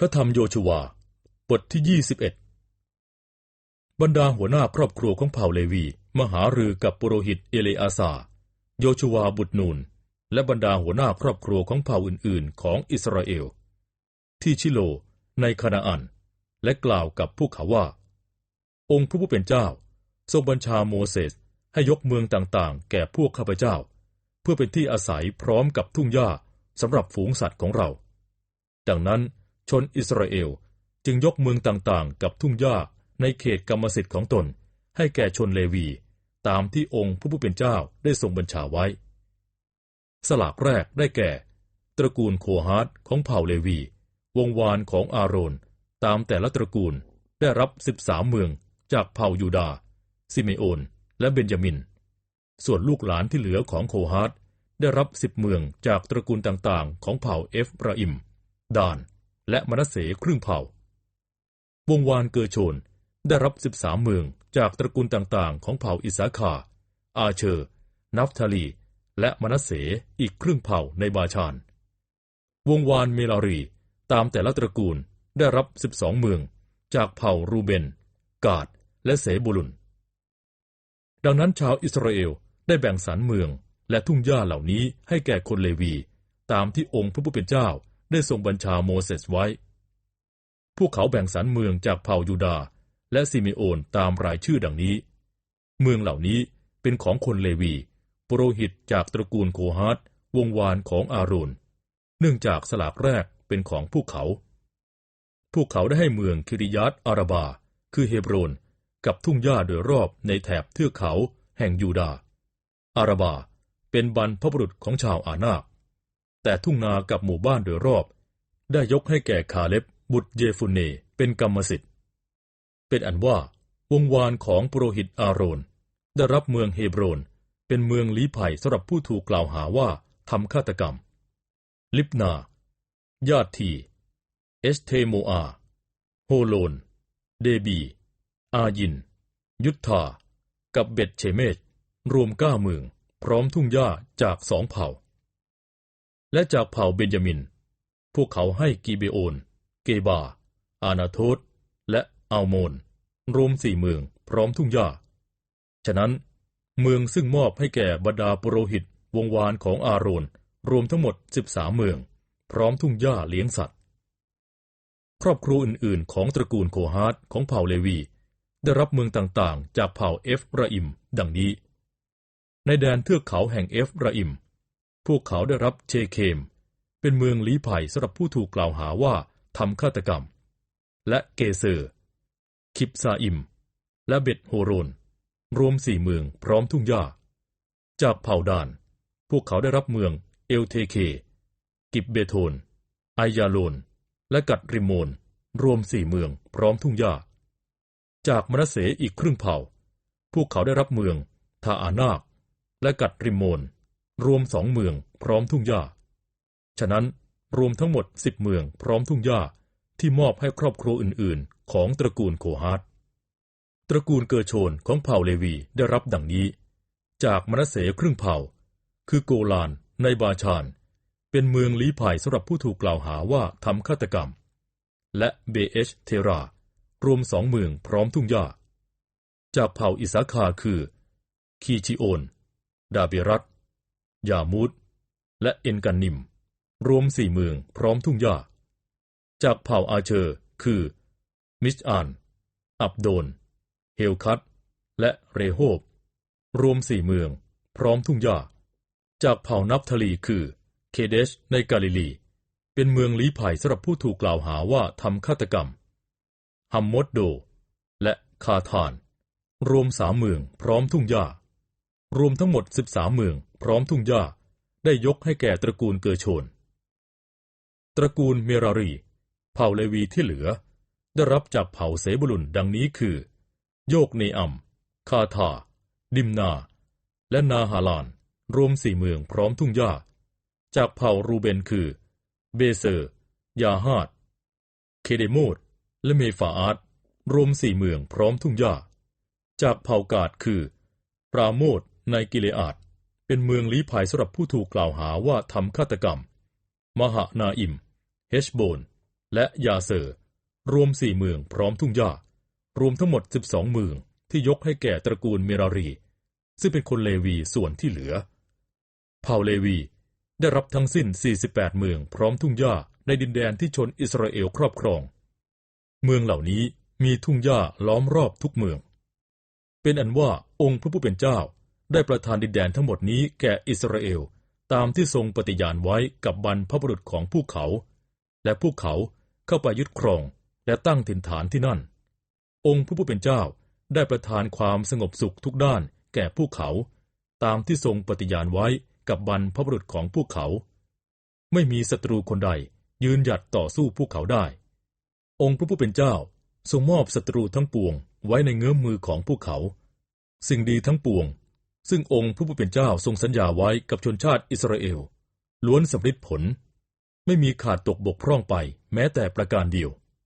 พระธรรมโยชวา บทที่ยี่สิบเอ็ดบรรดาหัวหน้าครอบครัวของเผ่าเลวีมหารือกับปุโรหิตเอเลอาซา โยชวาบุตรนูน และบรรดาหัวหน้าครอบครัวของเผ่าอื่นๆ ของอิสราเอล ที่ชิโลในคานาอัน และกล่าวกับพวกเขาว่า องค์พระผู้เป็นเจ้า ทรงบัญชาโมเสสให้ยกเมืองต่างๆ แก่พวกข้าพเจ้า เพื่อเป็นที่อาศัยพร้อมกับทุ่งหญ้าสำหรับฝูงสัตว์ของเรา ดังนั้น ชนอิสราเอล จึงยกเมืองต่างๆ กับทุ่งหญ้าในเขตกรรมสิทธิ์ของตน ให้แก่ชนเลวี ตามที่องค์ผู้ผู้เป็นเจ้าได้ทรงบัญชาไว้ สลากแรกได้แก่ ตระกูลโคฮาร์ดของเผ่าเลวี วงวานของอาโรน ตามแต่ละตระกูลได้รับสิบสามเมืองจากเผ่ายูดาซิเมโอน และเบนจามิน ส่วนลูกหลานที่เหลือของโคฮาร์ดได้รับสิบเมืองจากตระกูลต่างๆ ของเผ่าเอฟราอิม ดาน และมนัสเสครึ่งเผ่า วงวานเกอโชนได้รับสิบสามเมืองจากตระกูลต่างๆ ของเผ่าอิสาคา อาเชอร์ นัฟทาลี และมนัสเสอีกครึ่งเผ่าในบาชาน วงวานเมลารี ตามแต่ละตระกูลได้รับสิบสองเมืองจากเผ่ารูเบน กาด และเสบุลุน ดังนั้นชาวอิสราเอลได้แบ่งสรรเมืองและทุ่งหญ้าเหล่านี้ให้แก่คนเลวี ตามที่องค์พระผู้เป็นเจ้า ได้ทรงบัญชาโมเสสไว้ พวกเขาแบ่งสรรเมืองจากเผ่ายูดาและซิมิโอนตามรายชื่อดังนี้ เมืองเหล่านี้เป็นของคนเลวีปรหิตจากตระกูลโคฮัตวงวานของอาโรนเนื่องจากสลากแรกเป็นของพวกเขา พวกเขาได้ให้เมืองคิริยัตอาราบา คือเฮบรน กับทุ่งหญ้าโดยรอบในแถบเทือกเขาแห่งยูดา อาราบาเป็นบรรพบุรุษของชาวอานาค แต่ทุ่งนากับหมู่บ้านโดยรอบ ได้ยกให้แก่คาเล็บบุตรเยฟุนเนเป็นกรรมสิทธิ์ เป็นอันว่าวงวานของปุโรหิตอาโรน ได้รับเมืองเฮบรน เป็นเมืองลี้ภัยสำหรับผู้ถูกกล่าวหาว่าทำฆาตกรรม ลิบนา ญาติที เอสเทโมอา โฮโลน เดบี อายิน ยุทธา กับเบ็ดเชเมชรวมเก้าเมือง พร้อมทุ่งหญ้าจากสองเผ่า และจากเผ่าเบนยามิน พวกเขาให้กีเบโอน เกบา อานาโทสและอัลโมน รวมสี่เมืองพร้อมทุ่งหญ้า ฉะนั้น เมืองซึ่งมอบให้แก่บรรดาปุโรหิตวงวานของอาโรนรวมทั้งหมดสิบสามเมือง พร้อมทุ่งหญ้าเลี้ยงสัตว์ ครอบครัวอื่น ๆ ของตระกูลโคฮาร์ดของเผ่าเลวี ได้รับเมืองต่าง ๆ จากเผ่าเอฟราอิม ดังนี้ ในแดนเทือกเขาแห่งเอฟราอิม พวกเขาได้รับเชเคม เป็นเมืองลี้ภัยสำหรับผู้ถูกกล่าวหาว่าทำฆาตกรรม และเกเซอร์ คิปซาอิม และเบตโฮโรน รวมสี่เมืองพร้อมทุ่งหญ้า จากเผ่าดาน พวกเขาได้รับเมืองเอลเทเค กิบเบโทนไอยาโลน และกัดริมโมน รวมสี่เมืองพร้อมทุ่งหญ้า จากมนัสเสอีกครึ่งเผ่า พวกเขาได้รับเมืองทาอานาคและกัดริมโมน รวมสองเมือง พร้อมทุ่งหญ้า ฉะนั้นรวมทั้งหมดสิบเมือง พร้อมทุ่งหญ้าที่มอบให้ครอบครัวอื่น ๆ ของตระกูลโคฮาร์ตตระกูลเกอร์โชนของเผ่าเลวีได้รับดังนี้ จากมนัสเสครึ่งเผ่า คือโกลานในบาชาน เป็นเมืองลี้ภัยสำหรับผู้ถูกกล่าวหาว่าทำฆาตกรรม และเบเอชเทรา รวมสองเมืองพร้อมทุ่งหญ้า จากเผ่าอิสาคาคือ คีชิโอน ดาเบรัต ยามูดและเอ็นกันนิม รวมสี่เมืองพร้อมทุ่งหญ้า จากเผ่าอาเชอร์คือ มิชอาน อับโดน เฮลคัต และเรโฮบ รวมสี่เมืองพร้อมทุ่งหญ้า จากเผ่านับทลีคือ เคเดชในกาลิลี เป็นเมืองลี้ภัยสำหรับผู้ถูกกล่าวหาว่าทำฆาตกรรม ฮัมมดโด และคาทาน รวมสามเมืองพร้อมทุ่งหญ้า รวมทั้งหมดสิบสามเมือง พร้อมทุ่งหญ้า ได้ยกให้แก่ตระกูลเกอโชน ตระกูลเมรารี เผ่าเลวีที่เหลือ ได้รับจากเผ่าเสบุลุนดังนี้คือ โยกเนอัม คาธา ดิมนา และนาฮาลาน รวมสี่เมืองพร้อมทุ่งหญ้า จากเผ่ารูเบนคือ เบเซอร์ ยาฮาด เคเดโมด และเมฟาอาร์ตรวมสี่เมืองพร้อมทุ่งหญ้า จากเผ่ากาดคือ ปราโมด ในกิเลอาดเป็นเมืองลี้ภัยสำหรับผู้ถูกกล่าวหาว่าทำฆาตกรรม มหานาอิม เฮชโบน และยาเซอร์ รวมสี่เมืองพร้อมทุ่งหญ้า รวมทั้งหมด 12 เมืองที่ยกให้แก่ตระกูลเมรารี ซึ่งเป็นคนเลวีส่วนที่เหลือ เผ่าเลวีได้รับทั้งสิ้น 48 เมืองพร้อมทุ่งหญ้าในดินแดนที่ชนอิสราเอลครอบครอง เมืองเหล่านี้มีทุ่งหญ้าล้อมรอบทุกเมือง เป็นอันว่าองค์พระผู้เป็นเจ้า ได้ประทานดินแดนทั้งหมดนี้แก่อิสราเอล ตามที่ทรงปฏิญาณไว้กับบรรพบุรุษของผู้เขา และผู้เขาเข้าไปยึดครองและตั้งถิ่นฐานที่นั่น องค์พระผู้เป็นเจ้าได้ประทานความสงบสุขทุกด้านแก่ผู้เขา ตามที่ทรงปฏิญาณไว้กับบรรพบุรุษของผู้เขา ไม่มีศัตรูคนใดยืนหยัดต่อสู้ผู้เขาได้ องค์พระผู้เป็นเจ้าทรงมอบศัตรูทั้งปวงไว้ในเงื้อมมือของผู้เขา สิ่งดีทั้งปวง ซึ่งองค์พระผู้เป็นเจ้าทรงสัญญาไว้กับชนชาติอิสราเอล ล้วนสำเร็จผล ไม่มีขาดตกบกพร่องไปแม้แต่ประการเดียว